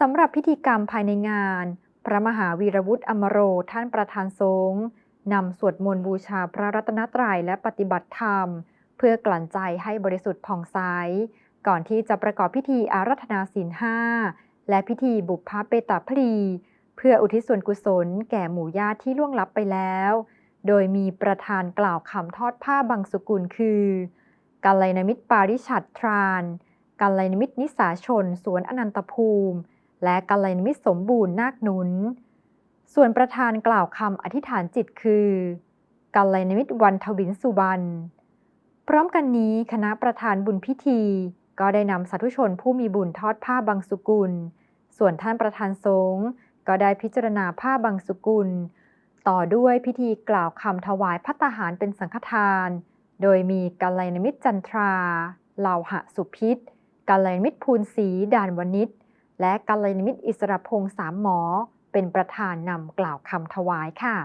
สำหรับพิธีกรรมภายในงาน พระมหาวีรวุฒิอมโรท่านประธานสงฆ์นำสวดมนต์บูชาพระรัตนตรัยและปฏิบัติธรรม เพื่อกลั่นใจให้บริสุทธิ์ผ่องใส ก่อนที่จะประกอบพิธีอารัธนาศีลห้าและพิธีบุพพเปตาพลีเพื่ออุทิศส่วนกุศลแก่หมู่ญาติที่ล่วงลับไปแล้ว โดยมีประธานกล่าวคำทอดผ้าบางสุกุลคือกัลยาณมิตรปาริชัดทรานกัลยาณมิตรนิสาชน สวนอนันตภูมิ และกัลยาณมิตรสมบูรณ์นาคหนุน ส่วนประธานกล่าวคำอธิษฐานจิตคือกัลยาณมิตรวันทวินสุบรรณพร้อมกันนี้คณะประธานบุญพิธี ก็ได้นำสาธุชนผู้มีบุญทอดผ้าบางสุกุล ส่วนท่านประธานสงฆ์ก็ได้พิจารณาผ้าบางสุกุล ต่อด้วยพิธีกล่าวคำถวายพัตตาหารเป็นสังฆทาน โดยมีกัลยาณมิตรจันทราเหล่าหะสุพิษกัลยาณมิตรภูลศรีด่านวณิช และกัลยาณมิตรอิสระพงษ์สามหมอ เป็นประธานนำกล่าวคำถวายค่ะ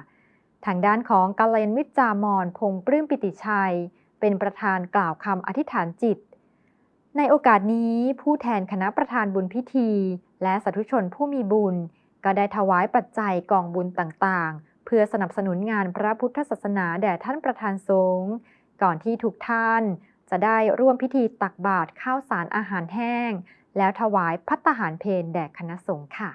ทางด้านของกัลยาณมิตรจามอนพงษ์ปลื้มปิติชัย เป็นประธานกล่าวคำอธิษฐานจิต ในโอกาสนี้ผู้แทนคณะประธานบุญพิธี และสาธุชนผู้มีบุญ ก็ได้ถวายปัจจัยกองบุญต่างๆ เพื่อสนับสนุนงานพระพุทธศาสนาแด่ท่านประธานสงฆ์ก่อนที่ทุกท่านจะได้ร่วมพิธีตักบาตรข้าวสารอาหารแห้ง แล้วถวายพัตหารเพลแด่คณะสงฆ์ค่ะ